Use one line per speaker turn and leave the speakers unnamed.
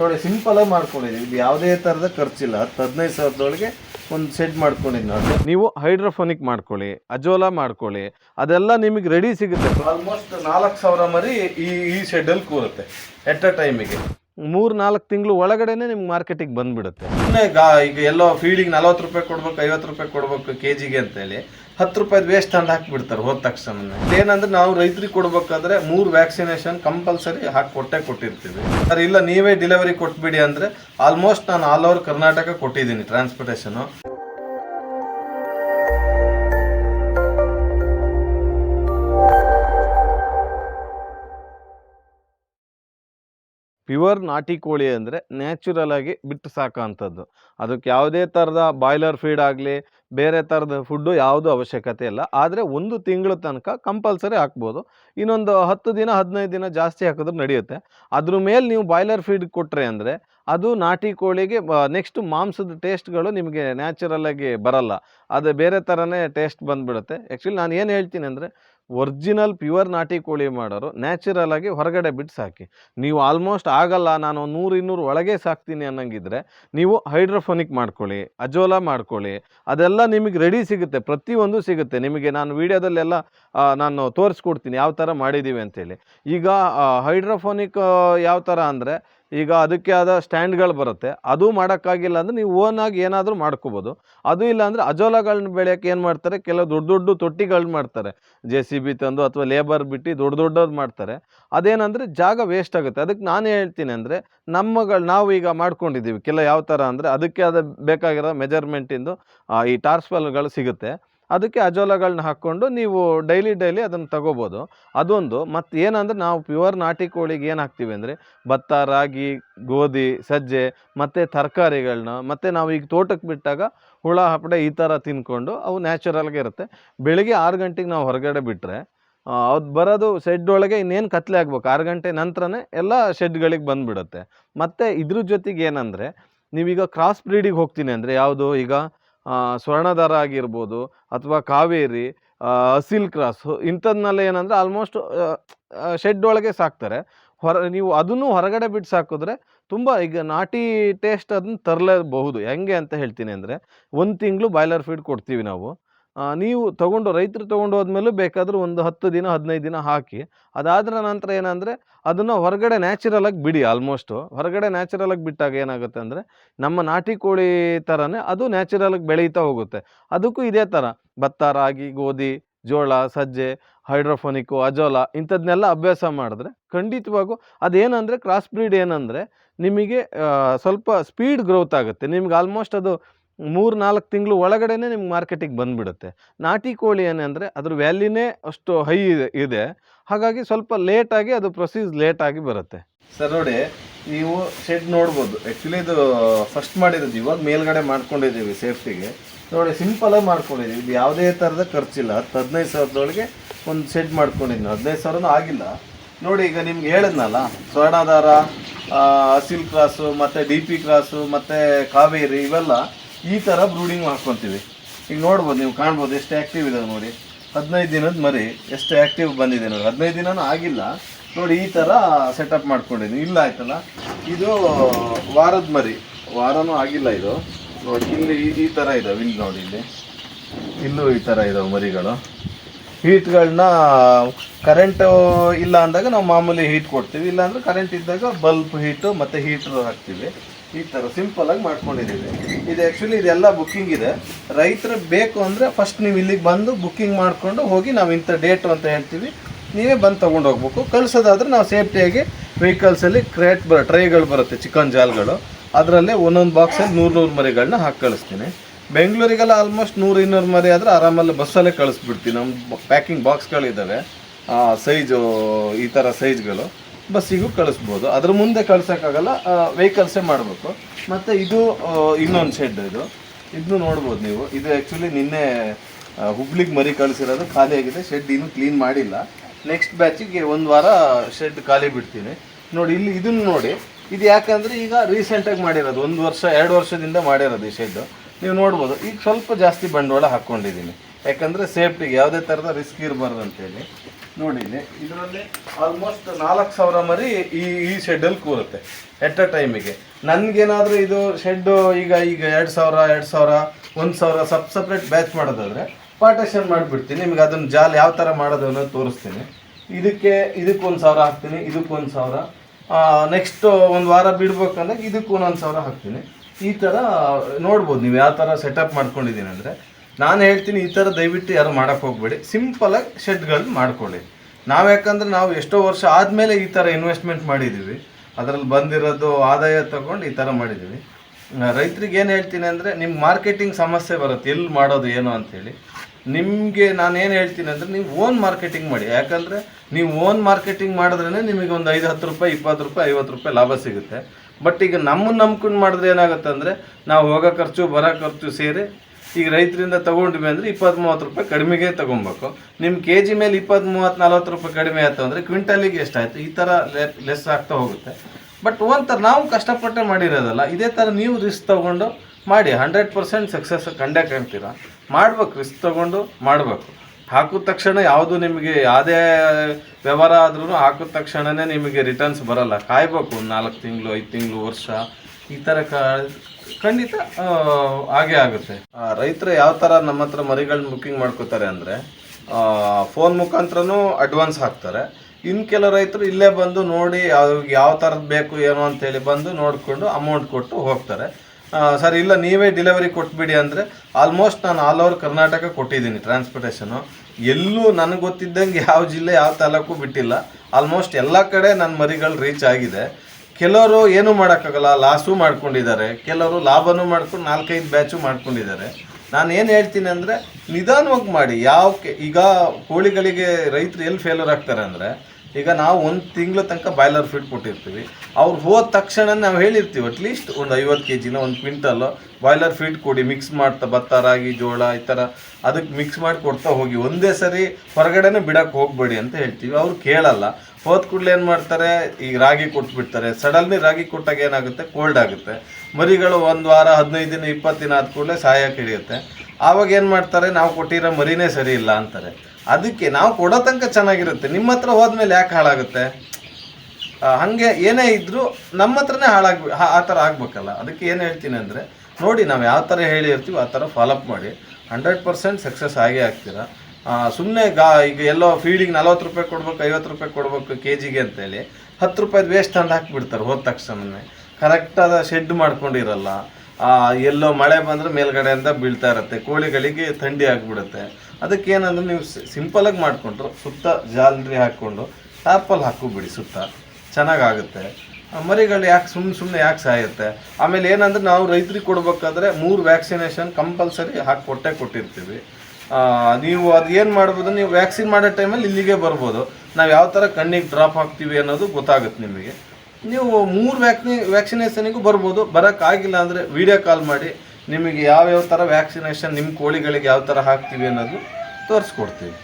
ನೋಡಿ ಸಿಂಪಲ್ ಆಗಿ ಮಾಡ್ಕೊಂಡಿದ್ದೀವಿ ಇದು ಯಾವುದೇ ಥರದ ಖರ್ಚಿಲ್ಲ. ಹತ್ತು ಹದಿನೈದು ಸಾವಿರದೊಳಗೆ ಒಂದು ಸೆಟ್ ಮಾಡ್ಕೊಂಡಿದ್ದೀನಿ ನಾನು ನೀವು ಹೈಡ್ರೋಫೋನಿಕ್ ಮಾಡ್ಕೊಳ್ಳಿ ಅಜೋಲಾ ಮಾಡ್ಕೊಳ್ಳಿ ಅದೆಲ್ಲ ನಿಮಗೆ ರೆಡಿ ಸಿಗುತ್ತೆ. ಆಲ್ಮೋಸ್ಟ್ ನಾಲ್ಕು ಸಾವಿರ ಮರಿ ಈ ಈ ಶೆಡ್ಡಲ್ಲಿ ಕೂರುತ್ತೆ ಎಟ್ ಅ ಟೈಮಿಗೆ ಮೂರು ನಾಲ್ಕು ತಿಂಗಳು ಒಳಗಡೆನೆ ನಿಮ್ಗೆ ಮಾರ್ಕೆಟಿಗೆ ಬಂದ್ಬಿಡುತ್ತೆ. ಈಗ ಎಲ್ಲೋ ಫೀಲ್ಡಿಗೆ ನಲ್ವತ್ತು ರೂಪಾಯಿ ಕೊಡ್ಬೇಕು, ಐವತ್ತು ರೂಪಾಯಿ ಕೊಡ್ಬೇಕು ಕೆ ಜಿಗೆ ಅಂತೇಳಿ, ಹತ್ತು ರೂಪಾಯಿ ವೇಸ್ಟ್ ತಂದು ಹಾಕ್ಬಿಡ್ತಾರೆ ಹೋದ ತಕ್ಷಣ ಏನಂದ್ರೆ ನಾವು ರೈತರಿಗೆ ಕೊಡ್ಬೇಕಾದ್ರೆ ಮೂರು ವ್ಯಾಕ್ಸಿನೇಷನ್ ಕಂಪಲ್ಸರಿ ಹಾಕಿ ಕೊಟ್ಟೆ ಕೊಟ್ಟಿರ್ತೀವಿ. ಸರ್, ಇಲ್ಲ, ನೀವೇ ಡೆಲಿವರಿ ಕೊಟ್ಬಿಡಿ ಅಂದರೆ ಆಲ್ಮೋಸ್ಟ್ ನಾನು ಆಲ್ ಓವರ್ ಕರ್ನಾಟಕ ಕೊಟ್ಟಿದ್ದೀನಿ ಟ್ರಾನ್ಸ್ಪೋರ್ಟೇಷನು ಪ್ಯೂರ್ ನಾಟಿ ಕೋಳಿ ಅಂದರೆ ನ್ಯಾಚುರಲ್ ಆಗಿ ಬಿಟ್ಟು ಸಾಕೋಂಥದ್ದು ಅದಕ್ಕೆ ಯಾವುದೇ ಥರದ ಬಾಯ್ಲರ್ ಫೀಡ್ ಆಗಲಿ, ಬೇರೆ ಥರದ ಫುಡ್ಡು ಯಾವುದು ಅವಶ್ಯಕತೆ ಇಲ್ಲ. ಆದರೆ ಒಂದು ತಿಂಗಳ ತನಕ ಕಂಪಲ್ಸರಿ ಹಾಕ್ಬೋದು. ಇನ್ನೊಂದು ಹತ್ತು ದಿನ, ಹದಿನೈದು ದಿನ ಜಾಸ್ತಿ ಹಾಕಿದ್ರೆ ನಡೆಯುತ್ತೆ. ಅದ್ರ ಮೇಲೆ ನೀವು ಬಾಯ್ಲರ್ ಫೀಡ್ ಕೊಟ್ಟರೆ ಅಂದರೆ ಅದು ನಾಟಿ ಕೋಳಿಗೆ ನೆಕ್ಸ್ಟ್ ಮಾಂಸದ ಟೇಸ್ಟ್ಗಳು ನಿಮಗೆ ನ್ಯಾಚುರಲ್ ಆಗಿ ಬರಲ್ಲ. ಅದು ಬೇರೆ ಥರನೇ ಟೇಸ್ಟ್ ಬಂದುಬಿಡುತ್ತೆ. ಆ್ಯಕ್ಚುಲಿ ನಾನು ಏನು ಹೇಳ್ತೀನಿ ಅಂದರೆ ಒರಿಜಿನಲ್ ಪ್ಯೂರ್ ನಾಟಿ ಕೋಳಿ ಮಾಡೋರು ನ್ಯಾಚುರಲ್ ಆಗಿ ಹೊರಗಡೆ ಬಿಟ್ಟು ಸಾಕಿ. ನೀವು ಆಲ್ಮೋಸ್ಟ್ ಆಗಲ್ಲ, ನಾನು ನೂರು, ಇನ್ನೂರು ಒಳಗೆ ಸಾಕ್ತೀನಿ ಅನ್ನಂಗಿದ್ರೆ ನೀವು ಹೈಡ್ರೋಫೋನಿಕ್ ಮಾಡ್ಕೊಳ್ಳಿ, ಅಜೋಲಾ ಮಾಡ್ಕೊಳ್ಳಿ, ಅದೆಲ್ಲ ನಿಮಗೆ ರೆಡಿ ಸಿಗುತ್ತೆ, ಪ್ರತಿಯೊಂದು ಸಿಗುತ್ತೆ. ನಿಮಗೆ ನಾನು ವೀಡಿಯೋದಲ್ಲೆಲ್ಲ ನಾನು ತೋರಿಸ್ಕೊಡ್ತೀನಿ, ಯಾವ ಥರ ಮಾಡಿದ್ದೀವಿ ಅಂತೇಳಿ. ಈಗ ಹೈಡ್ರೋಫೋನಿಕ್ ಯಾವ ಥರ ಅಂದರೆ ಈಗ ಅದಕ್ಕೆ ಆದ ಸ್ಟ್ಯಾಂಡ್ಗಳು ಬರುತ್ತೆ. ಅದು ಮಾಡೋಕ್ಕಾಗಿಲ್ಲ ಅಂದರೆ ನೀವು ಓನಾಗಿ ಏನಾದರೂ ಮಾಡ್ಕೋಬೋದು. ಅದು ಇಲ್ಲ ಅಂದರೆ ಅಜೋಲಗಳನ್ನ ಬೆಳೆಯೋಕ್ಕೆ ಏನು ಮಾಡ್ತಾರೆ? ಕೆಲವು ದೊಡ್ಡ ದೊಡ್ಡ ತೊಟ್ಟಿಗಳನ್ನ ಮಾಡ್ತಾರೆ. ಜೆ ಸಿ ಬಿ ತಂದು ಅಥವಾ ಲೇಬರ್ ಬಿಟ್ಟು ದೊಡ್ಡ ದೊಡ್ಡದು ಮಾಡ್ತಾರೆ. ಅದೇನಂದರೆ ಜಾಗ ವೇಸ್ಟ್ ಆಗುತ್ತೆ. ಅದಕ್ಕೆ ನಾನು ಹೇಳ್ತೀನಿ ಅಂದರೆ ನಮ್ಮಗಳು ನಾವು ಈಗ ಮಾಡ್ಕೊಂಡಿದ್ದೀವಿ. ಕೆಲ ಯಾವ ಥರ ಅಂದರೆ ಅದಕ್ಕೆ ಆದ ಬೇಕಾಗಿರೋ ಮೆಜರ್ಮೆಂಟಿಂದು ಈ ಟಾರ್ಸ್ಪಲ್ಗಳು ಸಿಗುತ್ತೆ. ಅದಕ್ಕೆ ಅಜೋಲಾಗಳನ್ನ ಹಾಕ್ಕೊಂಡು ನೀವು ಡೈಲಿ ಡೈಲಿ ಅದನ್ನು ತಗೋಬೋದು. ಅದೊಂದು. ಮತ್ತು ಏನಂದರೆ ನಾವು ಪ್ಯೂರ್ ನಾಟಿ ಕೋಳಿಗೆ ಏನು ಹಾಕ್ತೀವಿ ಅಂದರೆ ಭತ್ತ, ರಾಗಿ, ಗೋಧಿ, ಸಜ್ಜೆ, ಮತ್ತು ತರಕಾರಿಗಳನ್ನ, ಮತ್ತು ನಾವು ಈಗ ತೋಟಕ್ಕೆ ಬಿಟ್ಟಾಗ ಹುಳ ಹಪ್ಪಡೆ ಈ ಥರ ತಿನ್ಕೊಂಡು ಅವು ನ್ಯಾಚುರಲ್ಗೆ ಇರುತ್ತೆ. ಬೆಳಿಗ್ಗೆ ಆರು ಗಂಟೆಗೆ ನಾವು ಹೊರಗಡೆ ಬಿಟ್ಟರೆ ಅದು ಬರೋದು ಶೆಡ್ ಒಳಗೆ ಇನ್ನೇನು ಕತ್ಲೆ ಆಗ್ಬೇಕು. ಆರು ಗಂಟೆ ನಂತರನೇ ಎಲ್ಲ ಶೆಡ್ಗಳಿಗೆ ಬಂದುಬಿಡುತ್ತೆ. ಮತ್ತು ಇದ್ರ ಜೊತೆಗೆ ಏನಂದರೆ, ನೀವೀಗ ಕ್ರಾಸ್ ಬ್ರೀಡಿಗೆ ಹೋಗ್ತೀನಿ ಅಂದರೆ ಯಾವುದು? ಈಗ ಆ, ಸ್ವರ್ಣದಾರ ಆಗಿರ್ಬೋದು ಅಥವಾ ಕಾವೇರಿ ಅಸಿಲ್ ಕ್ರಾಸ್ ಇಂಥದ್ನೆಲ್ಲ ಏನಂದರೆ ಆಲ್ಮೋಸ್ಟ್ ಶೆಡ್ ಒಳಗೆ ಸಾಕ್ತಾರೆ. ಹೊರ ನೀವು ಅದನ್ನು ಹೊರಗಡೆ ಬಿಟ್ಟು ಸಾಕಿದ್ರೆ ತುಂಬ ಈಗ ನಾಟಿ ಟೇಸ್ಟ್ ಅದನ್ನ ತರಲೇಬಹುದು. ಹೆಂಗೆ ಅಂತ ಹೇಳ್ತೀನಿ ಅಂದರೆ ಒಂದು ತಿಂಗಳು ಬಾಯ್ಲರ್ ಫೀಡ್ ಕೊಡ್ತೀವಿ ನಾವು. ನೀವು ತಗೊಂಡು ರೈತರು ತೊಗೊಂಡು ಹೋದ್ಮೇಲೂ ಬೇಕಾದರೂ ಒಂದು ಹತ್ತು ದಿನ, ಹದಿನೈದು ದಿನ ಹಾಕಿ ಅದಾದ ನಂತರ ಏನಂದರೆ ಅದನ್ನು ಹೊರಗಡೆ ನ್ಯಾಚುರಲ್ ಆಗಿ ಬಿಡಿ ಆಲ್ಮೋಸ್ಟು ಹೊರಗಡೆ ನ್ಯಾಚುರಲ್ ಆಗಿ ಬಿಟ್ಟಾಗ ಏನಾಗುತ್ತೆ ಅಂದರೆ ನಮ್ಮ ನಾಟಿ ಕೋಳಿ ಥರನೇ ಅದು ನ್ಯಾಚುರಲ್ ಆಗಿ ಬೆಳೀತಾ ಹೋಗುತ್ತೆ. ಅದಕ್ಕೂ ಇದೇ ಥರ ಭತ್ತ, ರಾಗಿ, ಗೋಧಿ, ಜೋಳ, ಸಜ್ಜೆ ಹೈಡ್ರೋಫೋನಿಕ್ಕು ಅಜೋಲ ಇಂಥದ್ನೆಲ್ಲ ಅಭ್ಯಾಸ ಮಾಡಿದ್ರೆ ಖಂಡಿತವಾಗೂ ಅದೇನಂದರೆ ಕ್ರಾಸ್ ಬ್ರೀಡ್ ಏನಂದರೆ ನಿಮಗೆ ಸ್ವಲ್ಪ ಸ್ಪೀಡ್ ಗ್ರೋತ್ ಆಗುತ್ತೆ. ನಿಮ್ಗೆ ಆಲ್ಮೋಸ್ಟ್ ಅದು ಮೂರು ನಾಲ್ಕು ತಿಂಗಳು ಒಳಗಡೆನೆ ನಿಮ್ಗೆ ಮಾರ್ಕೆಟಿಗೆ ಬಂದುಬಿಡುತ್ತೆ. ನಾಟಿ ಕೋಳಿ ಏನಂದರೆ ಅದ್ರ ವ್ಯಾಲ್ಯೂನೇ ಅಷ್ಟು ಹೈ ಇದೆ ಹಾಗಾಗಿ ಸ್ವಲ್ಪ ಲೇಟಾಗಿ ಅದು ಪ್ರೊಸೀಸ್ ಲೇಟಾಗಿ ಬರುತ್ತೆ. ಸರ್, ನೋಡಿ, ನೀವು ಶೆಡ್ ನೋಡ್ಬೋದು. ಆ್ಯಕ್ಚುಲಿ ಇದು ಫಸ್ಟ್ ಮಾಡಿರೋದು ಇವಾಗ ಮೇಲ್ಗಡೆ ಮಾಡ್ಕೊಂಡಿದ್ದೀವಿ ಸೇಫ್ಟಿಗೆ. ನೋಡಿ ಸಿಂಪಲಾಗಿ ಮಾಡ್ಕೊಂಡಿದ್ದೀವಿ. ಇದು ಯಾವುದೇ ಥರದ ಖರ್ಚಿಲ್ಲ. ಹತ್ತು ಹದಿನೈದು ಸಾವಿರದೊಳಗೆ ಒಂದು ಶೆಡ್ ಮಾಡ್ಕೊಂಡಿದ್ದೀನಿ ಹದಿನೈದು ಸಾವಿರನೂ ಆಗಿಲ್ಲ. ನೋಡಿ, ಈಗ ನಿಮ್ಗೆ ಹೇಳಿದ್ನಲ್ಲ, ಸ್ವರ್ಣಾಧಾರ ಅಸಿಲ್ ಕ್ರಾಸು ಮತ್ತು ಡಿ ಪಿ ಕ್ರಾಸು ಮತ್ತು ಕಾವೇರಿ ಇವೆಲ್ಲ ಈ ಥರ ಬ್ರೂಡಿಂಗ್ ಮಾಡ್ಕೊತೀವಿ. ಈಗ ನೋಡ್ಬೋದು, ನೀವು ಕಾಣ್ಬೋದು ಎಷ್ಟು ಆ್ಯಕ್ಟಿವ್ ಇದೆ ನೋಡಿ. ಹದಿನೈದು ದಿನದ ಮರಿ, ಎಷ್ಟು ಆ್ಯಕ್ಟಿವ್ ಬಂದಿದೆ ನೋಡಿ. ಹದಿನೈದು ದಿನನೂ ಆಗಿಲ್ಲ. ನೋಡಿ, ಈ ಥರ ಸೆಟಪ್ ಮಾಡ್ಕೊಂಡಿದ್ದೀನಿ. ಇಲ್ಲ ಆಯ್ತಲ್ಲ? ಇದು ವಾರದ ಮರಿ. ವಾರನೂ ಆಗಿಲ್ಲ ಇದು. ನೋಡಿ, ಇಲ್ಲಿ ಈ- ಥರ ಇದೆ ಇಲ್ಲಿ ನೋಡಿ ಇಲ್ಲಿ. ಇಲ್ಲೂ ಈ ಥರ ಇದಾವೆ ಮರಿಗಳು. ಹೀಟ್ಗಳನ್ನ ಕರೆಂಟು ಇಲ್ಲ ಅಂದಾಗ ನಾವು ಮಾಮೂಲಿ ಹೀಟ್ ಕೊಡ್ತೀವಿ. ಇಲ್ಲ ಅಂದ್ರೆ ಕರೆಂಟ್ ಇದ್ದಾಗ ಬಲ್ಬ್ ಹೀಟು ಮತ್ತು ಹೀಟ್ರ್ ಹಾಕ್ತೀವಿ. ಈ ಥರ ಸಿಂಪಲಾಗಿ ಮಾಡ್ಕೊಂಡಿದ್ದೀವಿ. ಇದು ಆ್ಯಕ್ಚುಲಿ ಇದೆಲ್ಲ ಬುಕ್ಕಿಂಗ್ ಇದೆ. ರೈತರು ಬೇಕು ಅಂದರೆ ಫಸ್ಟ್ ನೀವು ಇಲ್ಲಿಗೆ ಬಂದು ಬುಕ್ಕಿಂಗ್ ಮಾಡಿಕೊಂಡು ಹೋಗಿ ನಾವು ಇಂಥ ಡೇಟು ಅಂತ ಹೇಳ್ತೀವಿ. ನೀವೇ ಬಂದು ತೊಗೊಂಡು ಹೋಗ್ಬೇಕು. ಕಳ್ಸೋದಾದ್ರೆ ನಾವು ಸೇಫ್ಟಿಯಾಗಿ ವೆಹಿಕಲ್ಸಲ್ಲಿ ಕ್ರೇಟ್ ಬರ ಟ್ರೈಗಳು ಬರುತ್ತೆ, ಚಿಕನ್ ಜಾಲ್ಗಳು. ಅದರಲ್ಲೇ ಒಂದೊಂದು ಬಾಕ್ಸಲ್ಲಿ ನೂರು ನೂರು ಮರಿಗಳನ್ನ ಹಾಕಿ ಕಳಿಸ್ತೀನಿ. ಬೆಂಗಳೂರಿಗೆಲ್ಲ ಆಲ್ಮೋಸ್ಟ್ ನೂರು ಇನ್ನೂರು ಮರಿ ಆದರೆ ಆರಾಮಲ್ಲಿ ಬಸ್ಸಲ್ಲೇ ಕಳಿಸ್ಬಿಡ್ತೀವಿ ನಮ್ಮ ಪ್ಯಾಕಿಂಗ್ ಬಾಕ್ಸ್ಗಳಿದ್ದಾವೆ ಸೈಜು ಈ ಥರ ಸೈಜ್ಗಳು ಬಸ್ಸಿಗೂ ಕಳಿಸ್ಬೋದು. ಅದ್ರ ಮುಂದೆ ಕಳ್ಸೋಕ್ಕಾಗಲ್ಲ ವೆಹಿಕಲ್ಸೇ ಮಾಡಬೇಕು. ಮತ್ತು ಇದು ಇನ್ನೊಂದು ಶೆಡ್ ಇದು. ಇದನ್ನು ನೋಡ್ಬೋದು ನೀವು. ಇದು ಆ್ಯಕ್ಚುಲಿ ನಿನ್ನೆ ಹುಬ್ಳಿಗೆ ಮರಿ ಕಳಿಸಿರೋದು ಖಾಲಿ ಆಗಿದೆ. ಶೆಡ್ ಇನ್ನೂ ಕ್ಲೀನ್ ಮಾಡಿಲ್ಲ. ನೆಕ್ಸ್ಟ್ ಬ್ಯಾಚಿಗೆ ಒಂದು ವಾರ ಶೆಡ್ ಖಾಲಿ ಬಿಡ್ತೀನಿ. ನೋಡಿ, ಇಲ್ಲಿ ಇದನ್ನು ನೋಡಿ. ಇದು ಯಾಕಂದರೆ ಈಗ ರೀಸೆಂಟಾಗಿ ಮಾಡಿರೋದು. ಒಂದು ವರ್ಷ, ಎರಡು ವರ್ಷದಿಂದ ಮಾಡಿರೋದು ಈ ಶೆಡ್ಡು ನೀವು ನೋಡ್ಬೋದು. ಈಗ ಸ್ವಲ್ಪ ಜಾಸ್ತಿ ಬಂಡವಾಳ ಹಾಕ್ಕೊಂಡಿದ್ದೀನಿ ಯಾಕಂದರೆ ಸೇಫ್ಟಿಗೆ ಯಾವುದೇ ಥರದ ರಿಸ್ಕ್ ಇರಬಾರ್ದು ಅಂತೇಳಿ. ನೋಡಿ ಇದರಲ್ಲಿ ಆಲ್ಮೋಸ್ಟ್ ನಾಲ್ಕು ಸಾವಿರ ಮರಿ ಈ ಈ ಶೆಡ್ಡಲ್ಲಿ ಕೂರುತ್ತೆ ಎಟ್ ಅ ಟೈಮಿಗೆ ನನಗೇನಾದರೂ ಇದು ಶೆಡ್ಡು ಈಗ ಈಗ ಎರಡು ಸಾವಿರ ಎರಡು ಸಾವಿರ, ಒಂದು ಸಾವಿರ ಸಪ್ ಸಪ್ರೇಟ್ ಬ್ಯಾಚ್ ಮಾಡೋದಾದರೆ ಪಾರ್ಟೇಷನ್ ಮಾಡಿಬಿಡ್ತೀನಿ. ನಿಮ್ಗೆ ಅದನ್ನು ಜಾಲ್ ಯಾವ ಥರ ಮಾಡೋದು ಅನ್ನೋದು ತೋರಿಸ್ತೀನಿ. ಇದಕ್ಕೆ ಇದಕ್ಕೊಂದು ಸಾವಿರ ಹಾಕ್ತೀನಿ ಇದಕ್ಕೊಂದು ಸಾವಿರ. ನೆಕ್ಸ್ಟ್ ಒಂದು ವಾರ ಬಿಡ್ಬೇಕಂದ್ರೆ ಇದಕ್ಕೂ ಒಂದೊಂದು ಸಾವಿರ ಹಾಕ್ತೀನಿ. ಈ ಥರ ನೋಡ್ಬೋದು ನೀವು ಯಾವ ಥರ ಸೆಟಪ್ ಮಾಡ್ಕೊಂಡಿದ್ದೀನಿ ಅಂದರೆ ನಾನು ಹೇಳ್ತೀನಿ ಈ ಥರ ದಯವಿಟ್ಟು ಯಾರು ಮಾಡೋಕ್ಕೆ ಹೋಗಬೇಡಿ. ಸಿಂಪಲಾಗಿ ಶೆಡ್ಗಳು ಮಾಡ್ಕೊಳ್ಳಿ. ನಾವು ಯಾಕಂದ್ರೆ ನಾವು ಎಷ್ಟೋ ವರ್ಷ ಆದಮೇಲೆ ಈ ಥರ ಇನ್ವೆಸ್ಟ್ಮೆಂಟ್ ಮಾಡಿದ್ದೀವಿ ಅದರಲ್ಲಿ ಬಂದಿರೋದು ಆದಾಯ ತಗೊಂಡು ಈ ಥರ ಮಾಡಿದ್ದೀವಿ ರೈತರಿಗೆ ಏನು ಹೇಳ್ತೀನಿ ಅಂದರೆ ನಿಮ್ಮ ಮಾರ್ಕೆಟಿಂಗ್ ಸಮಸ್ಯೆ ಬರುತ್ತೆ. ಎಲ್ಲಿ ಮಾಡೋದು ಏನು ಅಂಥೇಳಿ ನಿಮಗೆ ನಾನು ಏನು ಹೇಳ್ತೀನಿ ಅಂದರೆ ನೀವು ಓನ್ ಮಾರ್ಕೆಟಿಂಗ್ ಮಾಡಿ. ಯಾಕಂದರೆ ನೀವು ಓನ್ ಮಾರ್ಕೆಟಿಂಗ್ ಮಾಡಿದ್ರೇ ನಿಮಗೆ ಒಂದು ಐದು, ಹತ್ತು ರೂಪಾಯಿ, ಇಪ್ಪತ್ತು ರೂಪಾಯಿ, ಐವತ್ತು ರೂಪಾಯಿ ಲಾಭ ಸಿಗುತ್ತೆ. ಬಟ್ ಈಗ ನಮ್ಮನ್ನು ನಂಬ್ಕೊಂಡು ಮಾಡಿದ್ರೆ ಏನಾಗುತ್ತೆ ಅಂದರೆ ನಾವು ಹೋಗೋ ಖರ್ಚು, ಬರೋ ಖರ್ಚು ಸೇರಿ ಈಗ ರೈತರಿಂದ ತಗೊಂಡ್ವಿ ಅಂದರೆ ಇಪ್ಪತ್ತು ಮೂವತ್ತು ರೂಪಾಯಿ ಕಡಿಮೆಗೆ ತೊಗೊಬೇಕು. ನಿಮ್ಮ ಕೆ ಜಿ ಮೇಲೆ ಇಪ್ಪತ್ತು ಮೂವತ್ತು ನಲ್ವತ್ತು ರೂಪಾಯಿ ಕಡಿಮೆ ಆಯ್ತು ಅಂದರೆ ಕ್ವಿಂಟಲಿಗೆ ಎಷ್ಟಾಯ್ತು? ಈ ಥರ ಲೆಸ್ ಆಗ್ತಾ ಹೋಗುತ್ತೆ. ಬಟ್ ಒಂಥರ ನಾವು ಕಷ್ಟಪಟ್ಟೆ ಮಾಡಿರೋದಲ್ಲ, ಇದೇ ಥರ ನೀವು ರಿಸ್ಕ್ ತೊಗೊಂಡು ಮಾಡಿ ಹಂಡ್ರೆಡ್ ಪರ್ಸೆಂಟ್ ಸಕ್ಸಸ್ ಕಂಡೆ ಕಾಣ್ತೀರ ಮಾಡ್ಬೇಕು ರಿಸ್ಕ್ ತಗೊಂಡು ಮಾಡಬೇಕು. ಹಾಕಿದ ತಕ್ಷಣ ಯಾವುದು ನಿಮಗೆ ಯಾವುದೇ ವ್ಯವಹಾರ ಆದ್ರೂ ಹಾಕಿದ ತಕ್ಷಣನೇ ನಿಮಗೆ ರಿಟರ್ನ್ಸ್ ಬರಲ್ಲ. ಕಾಯ್ಬೇಕು ನಾಲ್ಕು ತಿಂಗಳು, ಐದು ತಿಂಗಳು ವರ್ಷ, ಈ ಥರ ಖಂಡಿತ ಹಾಗೆ ಆಗುತ್ತೆ. ರೈತರು ಯಾವ ಥರ ನಮ್ಮ ಹತ್ರ ಮರಿಗಳನ್ನ ಬುಕ್ಕಿಂಗ್ ಮಾಡ್ಕೋತಾರೆ ಅಂದರೆ ಫೋನ್ ಮುಖಾಂತರನೂ ಅಡ್ವಾನ್ಸ್ ಹಾಕ್ತಾರೆ. ಇನ್ನು ಕೆಲವು ರೈತರು ಇಲ್ಲೇ ಬಂದು ನೋಡಿ ಅವ್ರಿಗೆ ಯಾವ ಥರದ್ದು ಬೇಕು, ಏನೋ ಅಂತೇಳಿ ಬಂದು ನೋಡಿಕೊಂಡು ಅಮೌಂಟ್ ಕೊಟ್ಟು ಹೋಗ್ತಾರೆ. ಸರ್, ಇಲ್ಲ, ನೀವೇ ಡೆಲಿವರಿ ಕೊಟ್ಬಿಡಿ ಅಂದರೆ ಆಲ್ಮೋಸ್ಟ್ ನಾನು ಆಲ್ ಓವರ್ ಕರ್ನಾಟಕ ಕೊಟ್ಟಿದ್ದೀನಿ ಟ್ರಾನ್ಸ್ಪೋರ್ಟೇಷನು ಎಲ್ಲೂ ನನಗೆ ಗೊತ್ತಿದ್ದಂಗೆ ಯಾವ ಜಿಲ್ಲೆ, ಯಾವ ತಾಲೂಕು ಬಿಟ್ಟಿಲ್ಲ. ಆಲ್ಮೋಸ್ಟ್ ಎಲ್ಲ ಕಡೆ ನನ್ನ ಮರಿಗಳು ರೀಚ್ ಆಗಿದೆ. ಕೆಲವರು ಏನೂ ಮಾಡೋಕ್ಕಾಗಲ್ಲ ಲಾಸು ಮಾಡ್ಕೊಂಡಿದ್ದಾರೆ. ಕೆಲವರು ಲಾಭನೂ ಮಾಡ್ಕೊಂಡು ನಾಲ್ಕೈದು ಬ್ಯಾಚು ಮಾಡ್ಕೊಂಡಿದ್ದಾರೆ. ನಾನು ಏನು ಹೇಳ್ತೀನಿ ಅಂದರೆ ನಿಧಾನವಾಗಿ ಮಾಡಿ. ಯಾವ ಈಗ ಕೋಳಿಗಳಿಗೆ ರೈತರು ಎಲ್ಲಿ ಫೇಲರ್ ಆಗ್ತಾರೆ ಅಂದರೆ ಈಗ ನಾವು ಒಂದು ತಿಂಗಳ ತನಕ ಬಾಯ್ಲರ್ ಫೀಡ್ ಕೊಟ್ಟಿರ್ತೀವಿ. ಅವ್ರು ಹೋದ ತಕ್ಷಣ ನಾವು ಹೇಳಿರ್ತೀವಿ ಅಟ್ಲೀಸ್ಟ್ ಒಂದು ಐವತ್ತು ಕೆ ಜಿನ ಒಂದು ಕ್ವಿಂಟಲ್ ಬಾಯ್ಲರ್ ಫೀಡ್ ಕೊಡಿ ಮಿಕ್ಸ್ ಮಾಡ್ತಾ, ಭತ್ತ, ರಾಗಿ, ಜೋಳ ಈ ಥರ ಅದಕ್ಕೆ ಮಿಕ್ಸ್ ಮಾಡಿ ಕೊಡ್ತಾ ಹೋಗಿ. ಒಂದೇ ಸರಿ ಹೊರಗಡೆನೇ ಬಿಡೋಕ್ಕೆ ಹೋಗಬೇಡಿ ಅಂತ ಹೇಳ್ತೀವಿ. ಅವ್ರು ಕೇಳಲ್ಲ. ಹೋದ ಕೂಡಲೇ ಏನು ಮಾಡ್ತಾರೆ ಈಗ ರಾಗಿ ಕೊಟ್ಬಿಡ್ತಾರೆ. ಸಡನ್ಲಿ ರಾಗಿ ಕೊಟ್ಟಾಗ ಏನಾಗುತ್ತೆ? ಕೋಲ್ಡ್ ಆಗುತ್ತೆ. ಮರಿಗಳು ಒಂದು ವಾರ, ಹದಿನೈದು ದಿನ ಇಪ್ಪತ್ತು ದಿನ ಆದ ಕೂಡಲೇ ಸಹಾಯಕ್ಕೆ ಹಿಡಿಯುತ್ತೆ. ಆವಾಗ ಏನು ಮಾಡ್ತಾರೆ? ನಾವು ಕೊಟ್ಟಿರೋ ಮರಿನೇ ಸರಿ ಇಲ್ಲ ಅಂತಾರೆ. ಅದಕ್ಕೆ ನಾವು ಕೊಡೋ ತನಕ ಚೆನ್ನಾಗಿರುತ್ತೆ. ನಿಮ್ಮ ಹತ್ರ ಹೋದ್ಮೇಲೆ ಯಾಕೆ ಹಾಳಾಗುತ್ತೆ? ಹಂಗೆ ಏನೇ ಇದ್ದರೂ ನಮ್ಮ ಹತ್ರನೇ ಹಾಳಾಗ್ ಆ ಥರ ಆಗ್ಬೇಕಲ್ಲ. ಅದಕ್ಕೆ ಏನು ಹೇಳ್ತೀನಿ ಅಂದರೆ, ನೋಡಿ ನಾವು ಯಾವ ಥರ ಹೇಳಿರ್ತೀವಿ ಆ ಥರ ಫಾಲೋಅಪ್ ಮಾಡಿ. ಹಂಡ್ರೆಡ್ ಪರ್ಸೆಂಟ್ ಸಕ್ಸಸ್ ಆಗೇ ಆಗ್ತೀರಾ? ಸುಮ್ಮನೆ ಗಾ, ಈಗ ಎಲ್ಲೋ ಫೀಡಿಗೆ ನಲ್ವತ್ತು ರೂಪಾಯಿ ಕೊಡ್ಬೇಕು, ಐವತ್ತು ರೂಪಾಯಿ ಕೊಡ್ಬೇಕು ಕೆ ಜಿಗೆ ಅಂತೇಳಿ, ಹತ್ತು ರೂಪಾಯಿದು ವೇಸ್ಟ್ ತಂದು ಹಾಕ್ಬಿಡ್ತಾರೆ ಹೋದ ತಕ್ಷಣನೇ. ಕರೆಕ್ಟಾದ ಶೆಡ್ ಮಾಡ್ಕೊಂಡಿರಲ್ಲ. ಎಲ್ಲೋ ಮಳೆ ಬಂದರೆ ಮೇಲ್ಗಡೆಯಿಂದ ಬೀಳ್ತಾ ಇರುತ್ತೆ. ಕೋಳಿಗಳಿಗೆ ಥಂಡಿ ಆಗಿಬಿಡುತ್ತೆ. ಅದಕ್ಕೆ ಏನಂದ್ರೆ ನೀವು ಸಿಂಪಲಾಗಿ ಮಾಡಿಕೊಂಡ್ರು ಸುತ್ತ ಜಾಲರಿ ಹಾಕ್ಕೊಂಡು ಟಾರ್ಪಲ್ ಹಾಕೋಬಿಡಿ ಸುತ್ತ. ಚೆನ್ನಾಗಾಗುತ್ತೆ. ಮರಿಗಳು ಯಾಕೆ ಸುಮ್ಮನೆ ಸುಮ್ಮನೆ ಯಾಕೆ ಸಾಯುತ್ತೆ? ಆಮೇಲೆ ಏನಂದ್ರೆ ನಾವು ರೈತರಿಗೆ ಕೊಡಬೇಕಾದ್ರೆ ಮೂರು ವ್ಯಾಕ್ಸಿನೇಷನ್ ಕಂಪಲ್ಸರಿ ಹಾಕಿ ಕೊಟ್ಟೆ ಕೊಟ್ಟಿರ್ತೀವಿ. ನೀವು ಅದು ಏನು ಮಾಡ್ಬೋದು, ನೀವು ವ್ಯಾಕ್ಸಿನ್ ಮಾಡೋ ಟೈಮಲ್ಲಿ ಇಲ್ಲಿಗೆ ಬರ್ಬೋದು. ನಾವು ಯಾವ ಥರ ಕಣ್ಣಿಗೆ ಡ್ರಾಪ್ ಹಾಕ್ತೀವಿ ಅನ್ನೋದು ಗೊತ್ತಾಗುತ್ತೆ ನಿಮಗೆ. ನೀವು ಮೂರು ವ್ಯಾಕ್ಸಿ ವ್ಯಾಕ್ಸಿನೇಷನಿಗೂ ಬರ್ಬೋದು. ಬರೋಕ್ಕಾಗಿಲ್ಲ ಅಂದರೆ ವಿಡಿಯೋ ಕಾಲ್ ಮಾಡಿ ನಿಮಗೆ ಯಾವ್ಯಾವ ಥರ ವ್ಯಾಕ್ಸಿನೇಷನ್ ನಿಮ್ಮ ಕೋಳಿಗಳಿಗೆ ಯಾವ ಥರ ಹಾಕ್ತೀವಿ ಅನ್ನೋದು ತೋರಿಸ್ಕೊಡ್ತೀವಿ.